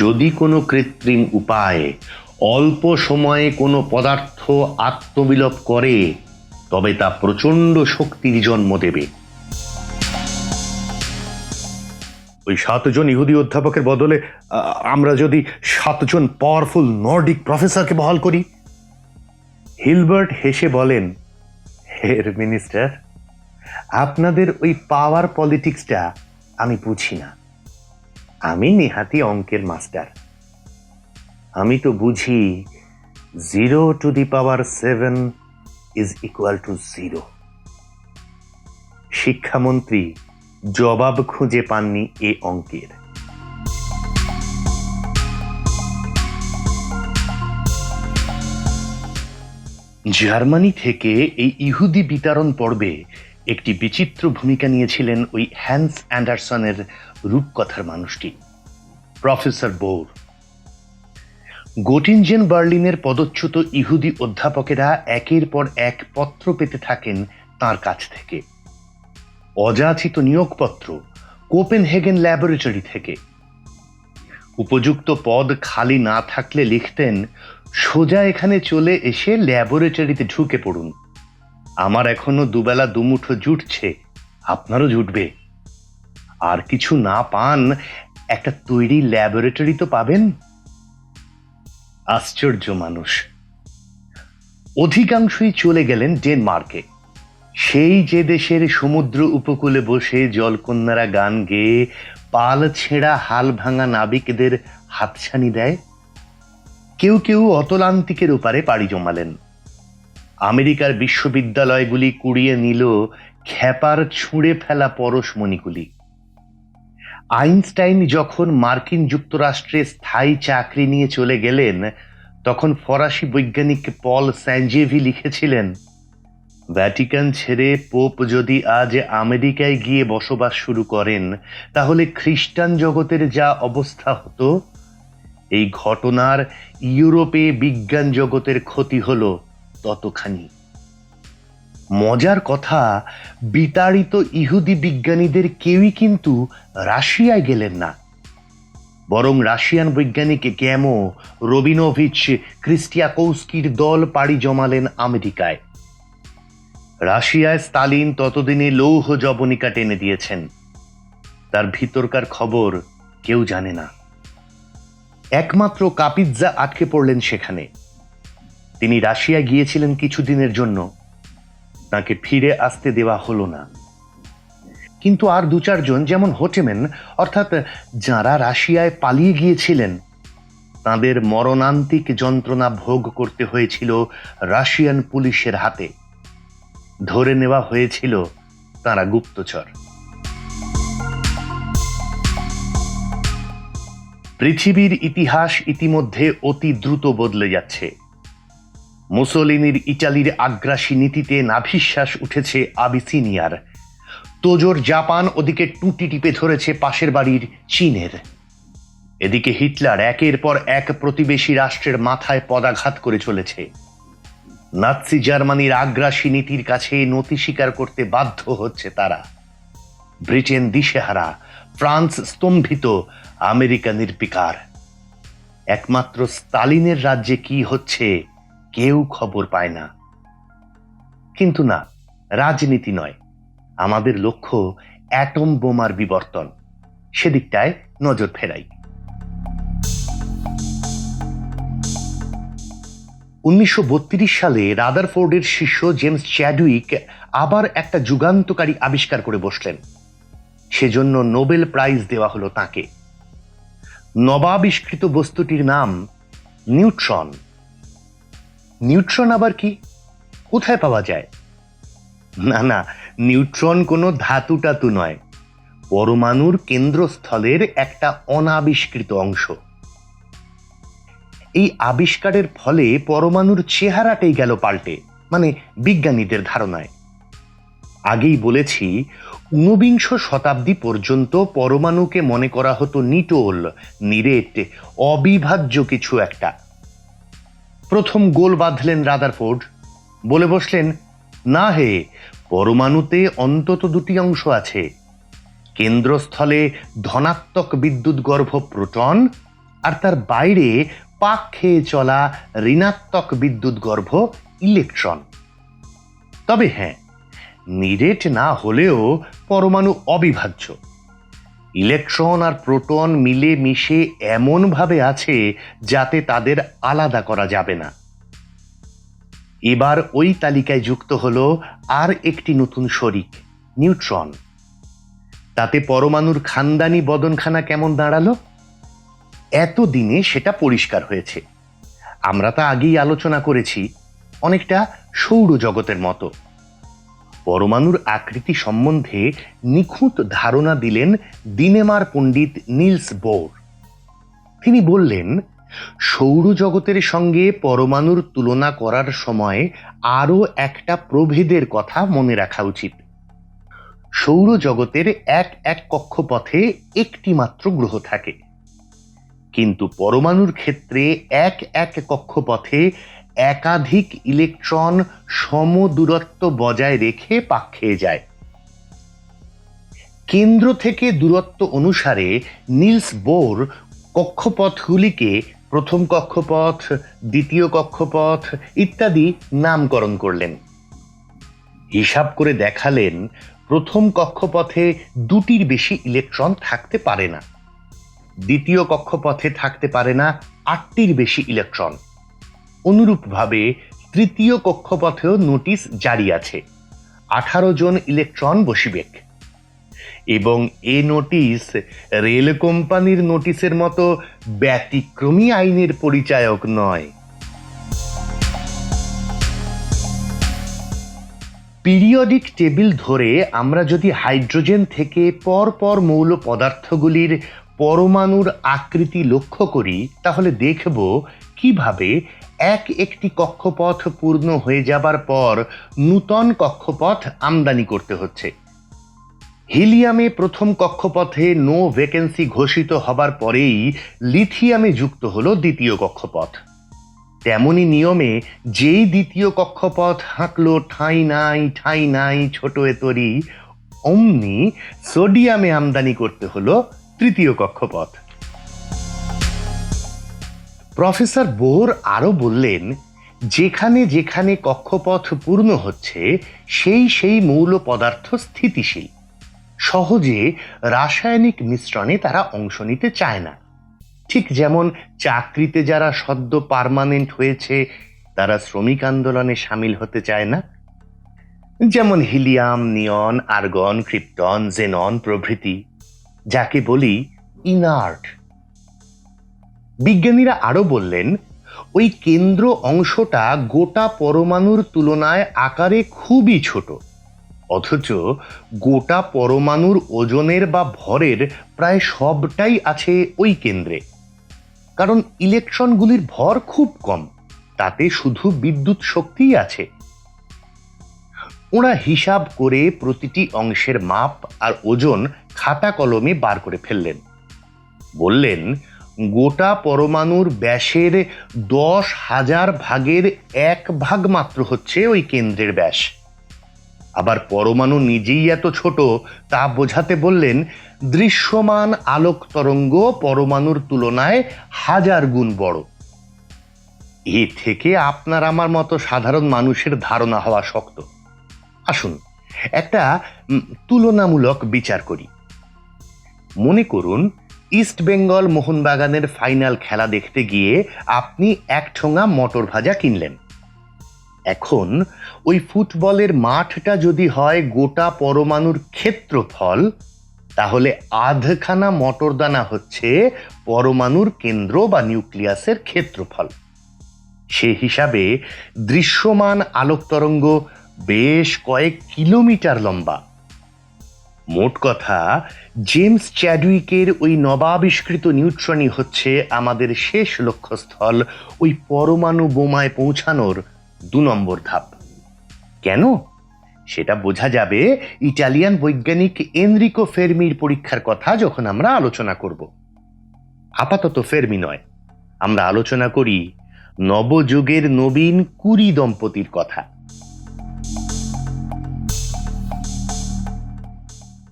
যদি কোনো কৃত্রিম উপায়ে অল্প সময়ে কোনো পদার্থ আত্মবিলোপ করে, তবে তা প্রচণ্ড শক্তির জন্ম দেবে। ওই সাতজন ইহুদি অধ্যাপকের বদলে আমরা যদি সাতজন পাওয়ারফুল নর্ডিক প্রফেসরকে বহাল করি? হিলবার্ট হেসে বলেন, হের মিনিস্টার, আপনাদের ওই পাওয়ার পলিটিক্সটা আমি বুঝি না। আমি নেহাতি অঙ্কের মাস্টার। আমি তো বুঝি zero to the power seven is equal to zero. শিক্ষামন্ত্রী জবাব খুঁজে পাননি এ অঙ্কের। জার্মানি থেকে এই ইহুদি বিতরণ পর্বে একটি বিচিত্র ভূমিকা নিয়েছিলেন ওই হ্যান্স অ্যান্ডারসনের রূপকথার মানুষটি। Professor Bohr. গোটিনজেন বার্লিনের পদচ্যুত ইহুদি অধ্যাপকেরা একের পর এক পত্র পেতে থাকেন তার কাছ থেকে। অযাচিত নিয়োগপত্র কোপেনহেগেন ল্যাবরেটরি থেকে। উপযুক্ত পদ খালি না থাকলে লিখতেন, সোজা এখানে চলে এসে ল্যাবরেটরিতে ঢুকে পড়ুন। আমার এখনও দুবেলা দুমুঠো জুটছে। আপনারও জুটবে। আর কিছু না পান, একটা তৈরি ল্যাবরেটরি তো পাবেন। আশ্চর্য মানুষ। অধিকাংশই চলে গেলেন ডেনমার্কে সেই যে দেশের সমুদ্র উপকূলে বসে জলকন্যারা গান গেয়ে পাল ছেঁড়া হাল ভাঙা নাবিকদের হাতছানি দেয়। কেউ কেউ অতলান্তিকের ওপারে পাড়ি জমালেন। আমেরিকার বিশ্ববিদ্যালয়গুলি কুড়িয়ে নিল, খ্যাপার ছুঁড়ে ফেলা পরশমণিগুলি। আইনস্টাইন যখন মার্কিন যুক্তরাষ্ট্রে স্থায়ী চাকরি নিয়ে চলে গেলেন, তখন ফরাসি বৈজ্ঞানিক পল স্যাঞ্জেভি লিখেছিলেন, ভ্যাটিকান ছেড়ে পোপ যদি আজ আমেরিকায় গিয়ে বসবাস শুরু করেন, তাহলে খ্রিস্টান জগতের যা অবস্থা হতো, এই ঘটনার ইউরোপে বিজ্ঞান জগতের ক্ষতি হলো ততখানি। মজার কথা, বিতাড়িত ইহুদি বিজ্ঞানীদের কেউই কিন্তু রাশিয়ায় গেলেন না। বরং রাশিয়ান বৈজ্ঞানিক গ্যামো রবিনোভিচ ক্রিস্টিয়াকৌস্কির দল পাড়ি জমালেন আমেরিকায়। রাশিয়ায় স্তালিন ততদিনে লৌহ জবনিকা টেনে দিয়েছেন। তার ভিতরকার খবর কেউ জানে না। একমাত্র কাপিৎজা আটকে পড়লেন সেখানে। তিনি রাশিয়া গিয়েছিলেন কিছুদিনের জন্য। তাকে ফিরে আসতে দেওয়া হলো না। কিন্তু আর দু চারজন যেমন হোটেমেন অর্থাৎ যারা রাশিয়ায় পালিয়ে গিয়েছিলেন, তাদের মরণান্তিক যন্ত্রণা ভোগ করতে হয়েছিল রাশিয়ান পুলিশের হাতে। ধরে নেওয়া হয়েছিল তারা গুপ্তচর। পৃথিবীর ইতিহাস ইতিমধ্যে অতি দ্রুত বদলে যাচ্ছে। মুসোলিনির ইটালির আগ্রাসী নীতিতে নাভিশ্বাস উঠেছে আবিসিনিয়ার। তোজোর জাপান ওদিকে টুটি টিপে ধরেছে পাশের বাড়ির চীনের। এদিকে হিটলার একের পর এক প্রতিবেশী রাষ্ট্রের মাথায় পদাঘাত করে চলেছে। নাৎসি জার্মানির আগ্রাসী নীতির কাছে নতি স্বীকার করতে বাধ্য হচ্ছে তারা। ব্রিটেন দিশেহারা, ফ্রান্স স্তম্ভিত, আমেরিকা নির্বিকার। একমাত্র স্তালিনের রাজ্যে কি হচ্ছে কেউ খবর পায় না। কিন্তু না, রাজনীতি নয়। আমাদের লক্ষ্য অ্যাটম বোমার বিবর্তন। সেদিকটায় নজর ফেরাই। উনিশশো বত্রিশ সালে রাদারফোর্ডের শিষ্য জেমস চ্যাডুইক আবার একটা যুগান্তকারী আবিষ্কার করে বসলেন। সেজন্য নোবেল প্রাইজ দেওয়া হলো তাকে। নবাবিষ্কৃত বস্তুটির নাম নিউট্রন। নিউট্রন আবার কি? কোথায় পাওয়া যায়? না না, নিউট্রন কোনো ধাতু টাতু নয়। পরমাণুর কেন্দ্রস্থলের একটা অনাবিষ্কৃত অংশ। এই আবিষ্কারের ফলে পরমাণুর চেহারাটাই গেল পাল্টে মানে বিজ্ঞানীদের ধারণায়। আগেই বলেছি, ঊনবিংশ শতাব্দী পর্যন্ত পরমাণুকে মনে করা হতো নিটোল, নিরেট, অবিভাজ্য কিছু একটা। প্রথম গোল বাঁধলেন রাদারফোর্ড। বলে বসলেন, না হে, পরমাণুতে অন্তত দুটি অংশ আছে। কেন্দ্রস্থলে ধনাত্মক বিদ্যুৎ গর্ভ প্রোটন আর তার বাইরে পাক খেয়ে চলা ঋণাত্মক বিদ্যুৎ গর্ভ ইলেকট্রন। তবে হ্যাঁ নিরেট না হলেও পরমাণু অবিভাজ্য। ইলেকট্রন আর প্রোটন মিলে মিশে এমনভাবে আছে যাতে তাদের আলাদা করা যাবে না। এবার ওই তালিকায় যুক্ত হলো আর একটি নতুন শরিক, নিউট্রন। তাতে পরমাণুর খানদানি বদনখানা কেমন দাঁড়াল? এতদিনে সেটা পরিষ্কার হয়েছে। আমরা তা আগেই আলোচনা করেছি, অনেকটা সৌরজগতের মতো। পরমাণুর আকৃতি সম্বন্ধে নিখুঁত ধারণা দিলেন দিনেমার পণ্ডিত নিলস বোর। তিনি বললেন, সৌরজগতের সঙ্গে পরমাণুর তুলনা করার সময় আরও একটা প্রভেদের কথা মনে রাখা উচিত। সৌরজগতের এক এক কক্ষপথে একটি মাত্র গ্রহ থাকে। কিন্তু পরমাণুর ক্ষেত্রে এক এক কক্ষপথে একাধিক ইলেকট্রন সম দূরত্ব বজায় রেখে পাক খেয়ে যায়। কেন্দ্র থেকে দূরত্ব অনুসারে নিলস বোর কক্ষপথগুলিকে প্রথম কক্ষপথ, দ্বিতীয় কক্ষপথ ইত্যাদি নামকরণ করলেন। হিসাব করে দেখালেন, প্রথম কক্ষপথে দুটির বেশি ইলেকট্রন থাকতে পারে না। দ্বিতীয় কক্ষপথে থাকতে পারে না, আটটির বেশি ইলেকট্রন। অনুরূপভাবে তৃতীয় কক্ষপথেও নোটিশ জারি আছে। আঠারো জন ইলেকট্রন বসিবেক। এবং এ নোটিশ রেল কোম্পানির নোটিশের মতো ব্যতিক্রমী আইনের পরিচায়ক নয়। পিরিয়ডিক টেবিল ধরে আমরা যদি হাইড্রোজেন থেকে পরপর মৌল পদার্থগুলির পরমাণুর আকৃতি লক্ষ্য করি, তাহলে দেখব কীভাবে এক একটি কক্ষপথ পূর্ণ হয়ে যাবার পর নূতন কক্ষপথ আমদানি করতে হচ্ছে। হিলিয়ামে প্রথম কক্ষপথে নো ভ্যাকেন্সি ঘোষিত হবার পরেই লিথিয়ামে যুক্ত হলো দ্বিতীয় কক্ষপথ। তেমনি নিয়মে যেই দ্বিতীয় কক্ষপথ হাঁকলো ঠাঁই নাই ঠাঁই নাই, ছোট এতরি অমনি সোডিয়ামে আমদানি করতে হলো তৃতীয় কক্ষপথ। প্রফেসর বোর আরও বললেন, যেখানে যেখানে কক্ষপথ পূর্ণ হচ্ছে, সেই সেই মৌল পদার্থ স্থিতিশীল। সহজে রাসায়নিক মিশ্রণে তারা অংশ নিতে চায় না। ঠিক যেমন চাকরিতে যারা সদ্য পার্মানেন্ট হয়েছে, তারা শ্রমিক আন্দোলনে সামিল হতে চায় না। যেমন helium, neon, argon, krypton, xenon প্রভৃতি। যাকে বলি ইনার্ট। বিজ্ঞানীরা আরও বললেন, ওই কেন্দ্র অংশটা গোটা পরমাণুর তুলনায় আকারে খুবই ছোট। অথচ গোটা পরমাণুর ওজনের বা ভরের প্রায় সবটাই আছে ওই কেন্দ্রে। কারণ ইলেকট্রনগুলির ভর খুব কম, তাতে শুধু বিদ্যুৎ শক্তিই আছে। ওরা হিসাব করে প্রতিটি অংশের মাপ আর ওজন খাতা কলমে বার করে ফেললেন। বললেন গোটা পরমাণুর ব্যাসের দশ হাজার ভাগের এক ভাগ মাত্র হচ্ছে ওই কেন্দ্রের ব্যাস। আবার পরমাণু নিজেই এত ছোট, তা বোঝাতে বললেন দৃশ্যমান আলোক তরঙ্গ পরমাণুর তুলনায় হাজার গুণ বড়। এ থেকে আপনার আমার মতো সাধারণ মানুষের ধারণা হওয়া শক্ত। আসুন, একটা তুলনামূলক বিচার করি। মনে করুন ইস্ট বেঙ্গল মোহনবাগানের ফাইনাল খেলা দেখতে গিয়ে আপনি এক ঠোঙা মটর ভাজা কিনলেন। এখন ওই ফুটবলের মাঠটা যদি হয় গোটা পরমাণুর ক্ষেত্রফল, তাহলে আধখানা মটরদানা হচ্ছে পরমাণুর কেন্দ্র বা নিউক্লিয়াসের ক্ষেত্রফল। সে হিসাবে দৃশ্যমান আলোক তরঙ্গ বেশ কয়েক কিলোমিটার লম্বা। মোট কথা, জেমস চ্যাডউইকের ওই নবাবিষ্কৃত নিউট্রনই হচ্ছে আমাদের শেষ লক্ষ্যস্থল, ওই পরমাণু বোমায় পৌঁছানোর দু নম্বর ধাপ। কেন? সেটা বোঝা যাবে ইটালিয়ান বৈজ্ঞানিক এনরিকো ফেরমির পরীক্ষার কথা যখন আমরা আলোচনা করব। আপাতত ফেরমি নয়, আমরা আলোচনা করি নবযুগের নবীন কুরি দম্পতির কথা।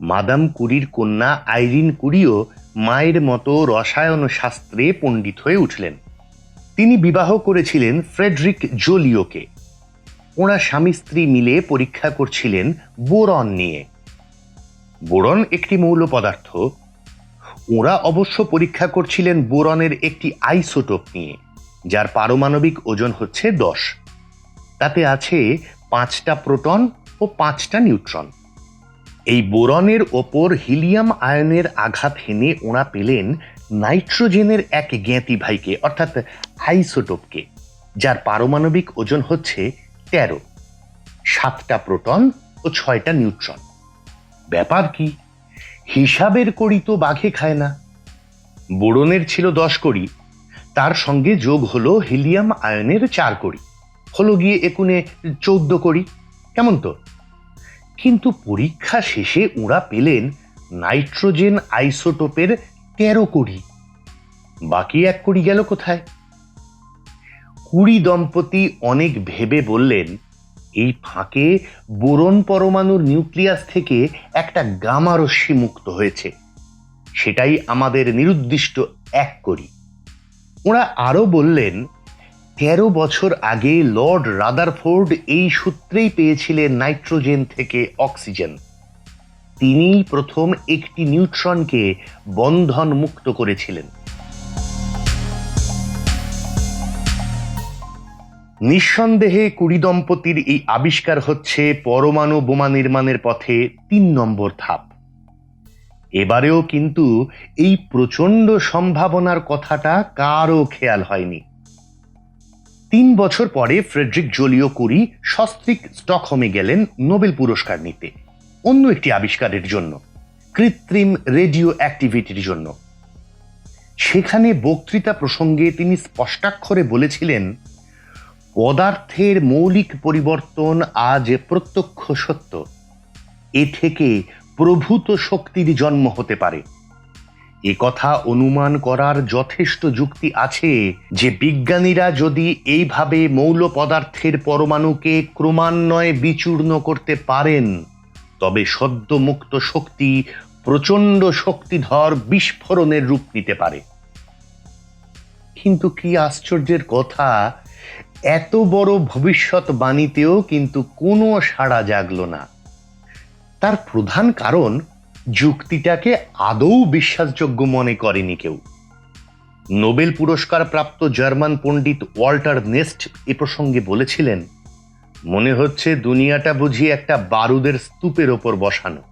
মাদাম কুরির কন্যা আইরিন কুরিও মায়ের মতো রসায়ন শাস্ত্রে পণ্ডিত হয়ে উঠলেন। তিনি বিবাহ করেছিলেন ফ্রেডরিক জোলিওকে। ওরা স্বামী স্ত্রী মিলে পরীক্ষা করছিলেন বোরন নিয়ে। বোরন একটি মৌল পদার্থ। ওরা অবশ্য পরীক্ষা করছিলেন বোরনের একটি আইসোটোপ নিয়ে, যার পারমাণবিক ওজন হচ্ছে দশ। তাতে আছে পাঁচটা প্রোটন ও পাঁচটা নিউট্রন। এই বোরনের ওপর হিলিয়াম আয়নের আঘাত হেনে ওরা পেলেন নাইট্রোজেনের এক জ্ঞাতি ভাইকে, অর্থাৎ আইসোটোপকে, যার পারমাণবিক ওজন হচ্ছে তেরো। সাতটা প্রোটন ও ছয়টা নিউট্রন। ব্যাপার কি? হিসাবের কড়ি তো বাঘে খায় না। বোরনের ছিল দশ কড়ি, তার সঙ্গে যোগ হলো হিলিয়াম আয়নের চার কড়ি। হলো গিয়ে একুনে চৌদ্দ কড়ি, কেমন তো কিন্তু পরীক্ষা শেষে ওরা পেলেন নাইট্রোজেন আইসোটোপের তেরো কোড়ি। বাকি এক কোড়ি গেল কোথায়? কুড়ি দম্পতি অনেক ভেবে বললেন, এই ফাঁকে বোরন পরমাণুর নিউক্লিয়াস থেকে একটা গামা রশ্মি মুক্ত হয়েছে। সেটাই আমাদের নিরুদ্দিষ্ট এক করি ওরা আরও বললেন তেরো বছর আগে লর্ড রাদারফোর্ড এই সূত্রেই পেয়েছিলেন নাইট্রোজেন থেকে অক্সিজেন। তিনিই প্রথম একটি নিউট্রনকে বন্ধন মুক্ত করেছিলেন। নিঃসন্দেহে কুড়ি দম্পতির এই আবিষ্কার হচ্ছে পরমাণু বোমা নির্মাণের পথে তিন নম্বর ধাপ। এবারেও কিন্তু এই প্রচণ্ড সম্ভাবনার কথাটা কারও খেয়াল হয়নি। তিন বছর পরে ফ্রেডরিক জোলিও কুরি সস্ত্রিক স্টকহোমে গেলেন নোবেল পুরস্কার নিতে, অন্য একটি আবিষ্কারের জন্য, কৃত্রিম রেডিও অ্যাক্টিভিটির জন্য। সেখানে বক্তৃতা প্রসঙ্গে তিনি স্পষ্টাক্ষরে বলেছিলেন, পদার্থের মৌলিক পরিবর্তন আজ প্রত্যক্ষ সত্য। এ থেকে প্রভূত শক্তির জন্ম হতে পারে। কথা অনুমান করার যথেষ্ট যুক্তি আছে যে বিজ্ঞানীরা যদি এইভাবে মৌল পদার্থের পরমাণুকে ক্রমান্বয়ে বিচূর্ণ করতে পারেন, তবে সদ্যমুক্ত শক্তি প্রচণ্ড শক্তিধর বিস্ফোরণের রূপ নিতে পারে। কিন্তু কি আশ্চর্যের কথা, এত বড় ভবিষ্যৎবাণীতেও কিন্তু কোনো সাড়া জাগল না। তার প্রধান কারণ যুক্তিটাকে আদৌ বিশ্বাসযোগ্য মনে করেনি কেউ। নোবেল পুরস্কার প্রাপ্ত জার্মান পণ্ডিত ওয়াল্টার নেস্ট এ প্রসঙ্গে বলেছিলেন, মনে হচ্ছে দুনিয়াটা বুঝি একটা বারুদের স্তূপের ওপর বসানো।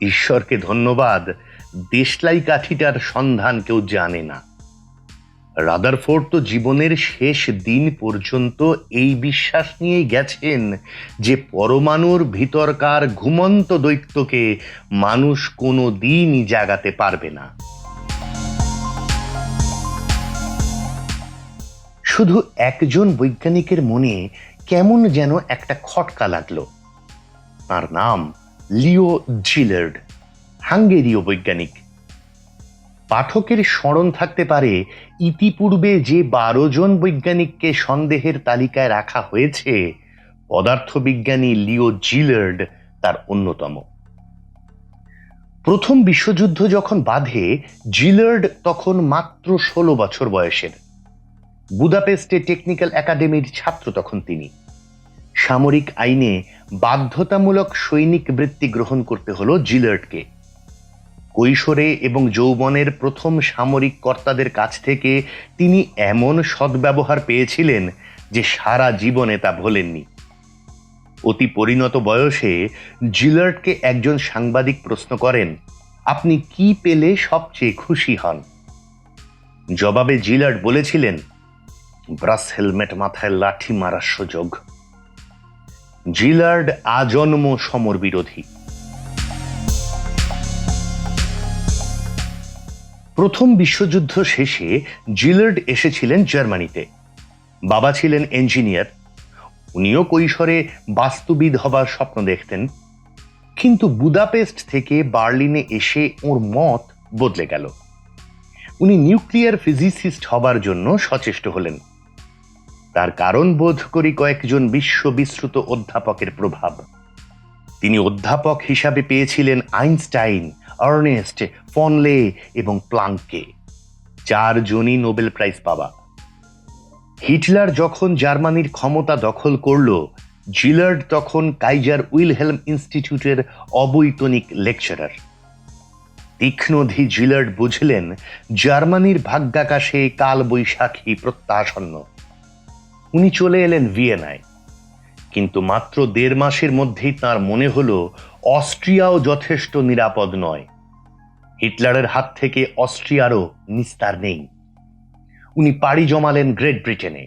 ঈশ্বরকে ধন্যবাদ, দেশলাই কাঠিটার সন্ধান কেউ জানে না। রাদারফোর্ড তো জীবনের শেষ দিন পর্যন্ত এই বিশ্বাস নিয়েই গেছেন যে পরমাণুর ভিতরকার ঘুমন্ত দৈত্যকে মানুষ কোনো দিনই জাগাতে পারবে না। শুধু একজন বৈজ্ঞানিকের মনে কেমন যেন একটা খটকা লাগল। তার নাম লিও জিলার্ড, হাঙ্গেরীয় বৈজ্ঞানিক। পাঠকের স্মরণ থাকতে পারে, ইতিপূর্বে যে বারো জন বৈজ্ঞানিককে সন্দেহের তালিকায় রাখা হয়েছে, পদার্থবিজ্ঞানী লিও জিলার্ড তার অন্যতম। প্রথম বিশ্বযুদ্ধ যখন বাধে, জিলার্ড তখন মাত্র ষোলো বছর বয়সের। বুদাপেস্টে টেকনিক্যাল একাডেমির ছাত্র তখন তিনি। সামরিক আইনে বাধ্যতামূলক সৈনিক বৃত্তি গ্রহণ করতে হলো জিলার্ডকে। কৈশোরে এবং যৌবনের প্রথম সামরিক কর্তাদের কাছ থেকে তিনি এমন সদ্ব্যবহার পেয়েছিলেন যে সারা জীবনে তা ভোলেননি। অতি পরিণত বয়সে জিলার্টকে একজন সাংবাদিক প্রশ্ন করেন, আপনি কি পেলে সবচেয়ে খুশি হন? জবাবে জিলার্ট বলেছিলেন, ব্রাস হেলমেট মাথায় লাঠি মারার সুযোগ। জিলার্ড আজন্ম সমর বিরোধী প্রথম বিশ্বযুদ্ধ শেষে জিলার্ড এসেছিলেন জার্মানিতে। বাবা ছিলেন ইঞ্জিনিয়ার। উনিও কৈশোরে বাস্তুবিদ হবার স্বপ্ন দেখতেন। কিন্তু বুদাপেস্ট থেকে বার্লিনে এসে ওর মত বদলে গেল। উনি নিউক্লিয়ার ফিজিসিস্ট হবার জন্য সচেষ্ট হলেন। তার কারণ বোধ করি কয়েকজন বিশ্ববিশ্রুত অধ্যাপকের প্রভাব। তিনি অধ্যাপক হিসাবে পেয়েছিলেন আইনস্টাইন। আর্নেস্ট ফনলে এবং প্লাঙ্কে চারজনই নোবেল প্রাইজ পাওয়া। হিটলার যখন জার্মানির ক্ষমতা দখল করল, জিলার্ড তখন কাইজার উইলহেলম ইনস্টিটিউটের অবৈতনিক লেকচারার। তীক্ষ্ণধী জিলার্ড বুঝলেন, জার্মানির ভাগ্যাকাশে কাল বৈশাখী প্রত্যাসন্ন উনি চলে এলেন ভিয়েনায়। কিন্তু মাত্র দেড় মাসের মধ্যেই তার মনে হলো, অস্ট্রিয়াও যথেষ্ট নিরাপদ নয়। হিটলারের হাত থেকে অস্ট্রিয়ারও নিস্তার নেই। উনি পাড়ি জমালেন গ্রেট ব্রিটেনে,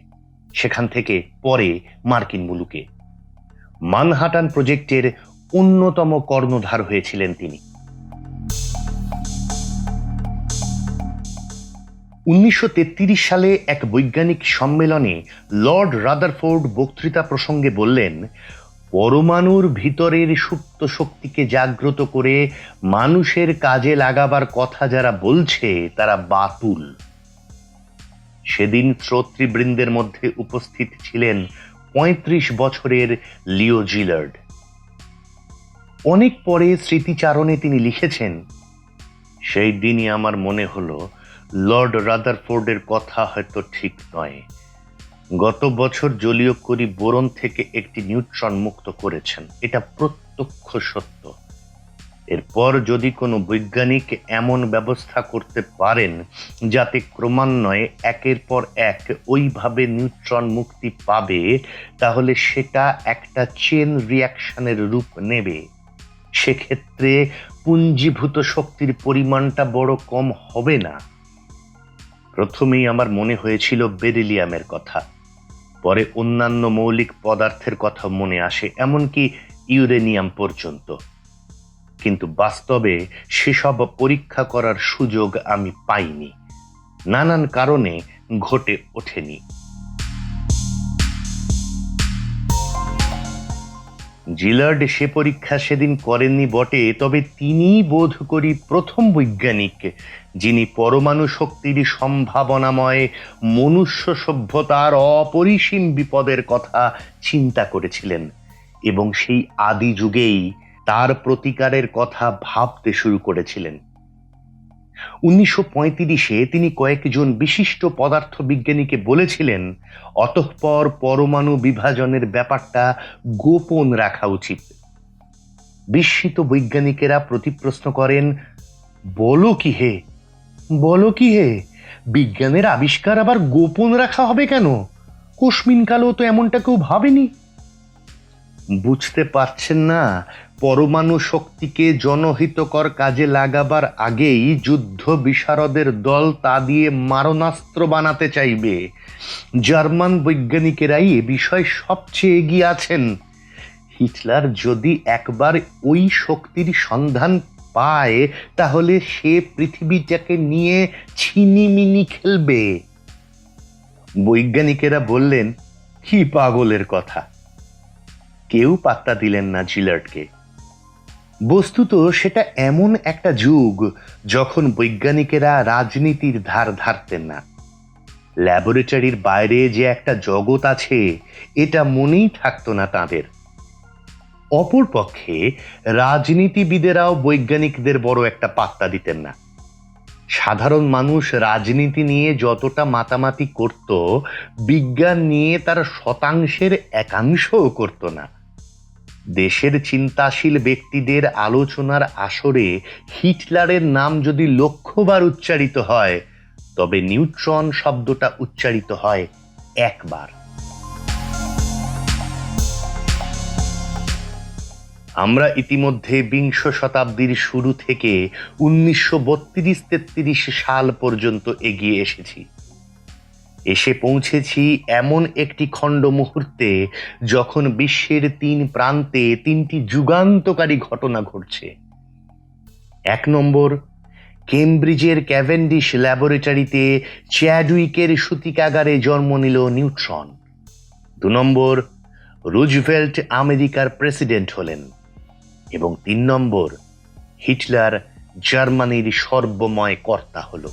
সেখান থেকে পরে মার্কিন মুলুকে। মানহাটান প্রজেক্টের অন্যতম কর্ণধার হয়েছিলেন তিনি। উনিশশো তেত্রিশ সালে এক বৈজ্ঞানিক সম্মেলনে লর্ড রাদারফোর্ড বক্তৃতা প্রসঙ্গে বললেন পরমাণুর ভিতরের সুপ্ত শক্তিকে জাগ্রত করে মানুষের কাজে লাগাবার কথা যারা বলছে, তারা বাতুল। সেদিন শ্রোতৃবৃন্দের মধ্যে উপস্থিত ছিলেন পঁয়ত্রিশ বছরের লিও জিলার্ড। অনেক পরে স্মৃতিচারণে তিনি লিখেছেন, সেই দিনই আমার মনে হলো, লর্ড রাদারফোর্ডের কথা হয়তো ঠিক নয়। গত বছর জলীয় করি বোরন থেকে একটি নিউট্রন মুক্ত করেছেন। এটা প্রত্যক্ষ সত্য। এরপর যদি কোনো বৈজ্ঞানিক এমন ব্যবস্থা করতে পারেন, যাতে ক্রমান্বয়ে একের পর এক ওইভাবে নিউট্রন মুক্তি পাবে, তাহলে সেটা একটা চেন রিয়াকশনের রূপ নেবে। সেক্ষেত্রে পুঞ্জীভূত শক্তির পরিমাণটা বড় কম হবে না। প্রথমেই আমার মনে হয়েছিল বেরিলিয়ামের কথা। পরে অন্যান্য মৌলিক পদার্থের কথা মনে আসে, এমনকি ইউরেনিয়াম পর্যন্ত। কিন্তু বাস্তবে সেসব পরীক্ষা করার সুযোগ আমি পাইনি। নানান কারণে ঘটে ওঠেনি। জিলার্ড সে পরীক্ষা সেদিন করেননি বটে, তবে তিনি বোধ করি প্রথম বৈজ্ঞানিক, যিনি পরমাণু শক্তির সম্ভাবনাময় মনুষ্য সভ্যতার অপরিসীম বিপদের কথা চিন্তা করেছিলেন এবং সেই আদি যুগেই তার প্রতিকারের কথা ভাবতে শুরু করেছিলেন। উনিশশো পঁয়ত্রিশে তিনি কয়েকজন বিশিষ্ট পদার্থ বিজ্ঞানীকে বলেছিলেন, অতঃপর পরমাণু বিভাজনের ব্যাপারটা গোপন রাখা উচিত। বিস্মিত বৈজ্ঞানিকেরা প্রতিপ্রশ্ন করেন, বলো কি হে? বলো কি হে? বিজ্ঞানের আবিষ্কার আবার গোপন রাখা হবে কেন? কোশমিনকালেও তো এমনটা কেউ ভাবেনি। বুঝতে পারছেন না পরমাণু শক্তিকে জনহিতকর কাজে লাগাবার আগেই যুদ্ধ বিশারদের দল তা দিয়ে মারণাস্ত্র বানাতে চাইবে। জার্মান বৈজ্ঞানিকেরাই এ বিষয়ে সবচেয়ে এগিয়ে আছেন। হিটলার যদি একবার ওই শক্তির সন্ধান পায়, তাহলে সে পৃথিবীটাকে নিয়ে ছিনিমিনি খেলবে। বৈজ্ঞানিকেরা বললেন, কি পাগলের কথা। কেউ পাত্তা দিলেন না জিলার্ডকে। বস্তুত সেটা এমন একটা যুগ যখন বৈজ্ঞানিকেরা রাজনীতির ধার ধারতেন না। ল্যাবরেটরির বাইরে যে একটা জগৎ আছে, এটা মনেই থাকতো না তাঁদের। অপরপক্ষে রাজনীতিবিদেরাও বৈজ্ঞানিকদের বড় একটা পাত্তা দিতেন না। সাধারণ মানুষ রাজনীতি নিয়ে যতটা মাতামাতি করত, বিজ্ঞান নিয়ে তার শতাংশের একাংশও করত না। দেশের চিন্তাশীল ব্যক্তিদের আলোচনার আসরে হিটলারের নাম যদি লক্ষ্যবার উচ্চারিত হয়, তবে নিউট্রন শব্দটা উচ্চারিত হয় একবার। আমরা ইতিমধ্যে বিংশ শতাব্দীর শুরু থেকে উনিশশো বত্রিশ তেত্রিশ সাল পর্যন্ত এগিয়ে এসেছি। এসে পৌঁছেছি এমন একটি খণ্ড মুহূর্তে যখন বিশ্বের তিন প্রান্তে তিনটি যুগান্তকারী ঘটনা ঘটছে। এক নম্বর, কেমব্রিজের ক্যাভেন্ডিশ ল্যাবরেটরিতে চ্যাডউইকের সূতিকাগারে জন্ম নিল নিউট্রন। দু নম্বর, রুজভেল্ট আমেরিকার প্রেসিডেন্ট হলেন। এবং তিন নম্বর, হিটলার জার্মানির সর্বময় কর্তা হলো।